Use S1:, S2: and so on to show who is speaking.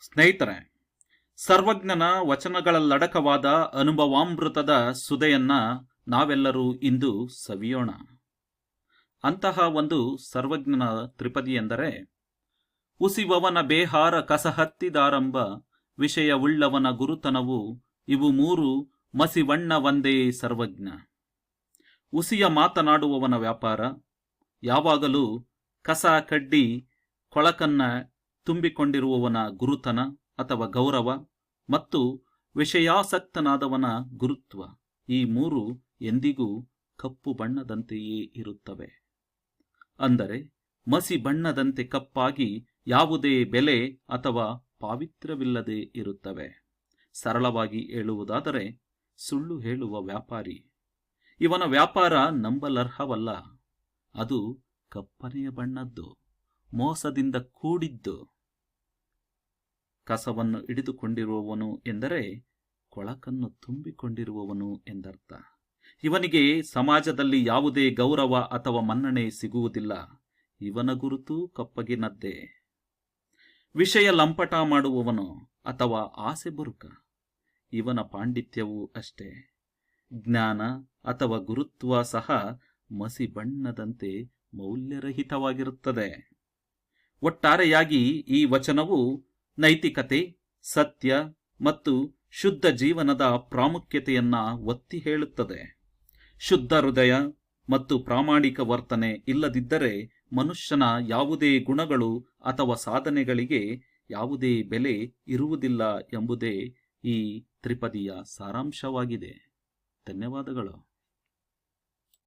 S1: ಸ್ನೇಹಿತರೆ, ಸರ್ವಜ್ಞನ ವಚನಗಳಲ್ಲಡಕವಾದ ಅನುಭವಾಮೃತದ ಸುದೆಯನ್ನ ನಾವೆಲ್ಲರೂ ಇಂದು ಸವಿಯೋಣ. ಅಂತಹ ಒಂದು ಸರ್ವಜ್ಞನ ತ್ರಿಪದಿ ಎಂದರೆ, ಉಸಿವವನ ಬೇಹಾರ ಕಸಹತ್ತಿದಾರಂಭ, ವಿಷಯವುಳ್ಳವನ ಗುರುತನವು, ಇವು ಮೂರು ಮಸಿವಣ್ಣ ಒಂದೇ ಸರ್ವಜ್ಞ. ಉಸಿಯ ಮಾತನಾಡುವವನ ವ್ಯಾಪಾರ, ಯಾವಾಗಲೂ ಕಸ ಕಡ್ಡಿ ಕೊಳಕನ್ನ ತುಂಬಿಕೊಂಡಿರುವವನ ಗುರುತನ ಅಥವಾ ಗೌರವ ಮತ್ತು ವಿಷಯಾಸಕ್ತನಾದವನ ಗುರುತ್ವ ಈ ಮೂರು ಎಂದಿಗೂ ಕಪ್ಪು ಬಣ್ಣದಂತೆಯೇ ಇರುತ್ತವೆ. ಅಂದರೆ ಮಸಿ ಬಣ್ಣದಂತೆ ಕಪ್ಪಾಗಿ ಯಾವುದೇ ಬೆಲೆ ಅಥವಾ ಪಾವಿತ್ರ್ಯವಿಲ್ಲದೆ ಇರುತ್ತವೆ. ಸರಳವಾಗಿ ಹೇಳುವುದಾದರೆ ಸುಳ್ಳು ಹೇಳುವ ವ್ಯಾಪಾರಿ. ಇವನ ವ್ಯಾಪಾರ ನಂಬಲರ್ಹವಲ್ಲ. ಅದು ಕಪ್ಪನೆಯ ಬಣ್ಣದ್ದು, ಮೋಸದಿಂದ ಕೂಡಿದ್ದು. ಕಸವನ್ನು ಹಿಡಿದುಕೊಂಡಿರುವವನು ಎಂದರೆ ಕೊಳಕನ್ನು ತುಂಬಿಕೊಂಡಿರುವವನು ಎಂದರ್ಥ. ಇವನಿಗೆ ಸಮಾಜದಲ್ಲಿ ಯಾವುದೇ ಗೌರವ ಅಥವಾ ಮನ್ನಣೆ ಸಿಗುವುದಿಲ್ಲ. ಇವನ ಗುರುತು ಕಪ್ಪಗಿನದ್ದೇ ವಿಷಯ ಲಂಪಟ ಮಾಡುವವನು ಅಥವಾ ಆಸೆ ಬುರುಕ. ಇವನ ಪಾಂಡಿತ್ಯವೂ ಅಷ್ಟೇ. ಜ್ಞಾನ ಅಥವಾ ಗುರುತ್ವ ಸಹ ಮಸಿ ಬಣ್ಣದಂತೆ ಮೌಲ್ಯರಹಿತವಾಗಿರುತ್ತದೆ. ಒಟ್ಟಾರೆಯಾಗಿ ಈ ವಚನವು ನೈತಿಕತೆ, ಸತ್ಯ ಮತ್ತು ಶುದ್ಧ ಜೀವನದ ಪ್ರಾಮುಖ್ಯತೆಯನ್ನ ಒತ್ತಿ ಹೇಳುತ್ತದೆ. ಶುದ್ಧ ಹೃದಯ ಮತ್ತು ಪ್ರಾಮಾಣಿಕ ವರ್ತನೆ ಇಲ್ಲದಿದ್ದರೆ ಮನುಷ್ಯನ ಯಾವುದೇ ಗುಣಗಳು ಅಥವಾ ಸಾಧನೆಗಳಿಗೆ ಯಾವುದೇ ಬೆಲೆ ಇರುವುದಿಲ್ಲ ಎಂಬುದೇ ಈ ತ್ರಿಪದಿಯ ಸಾರಾಂಶವಾಗಿದೆ. ಧನ್ಯವಾದಗಳು.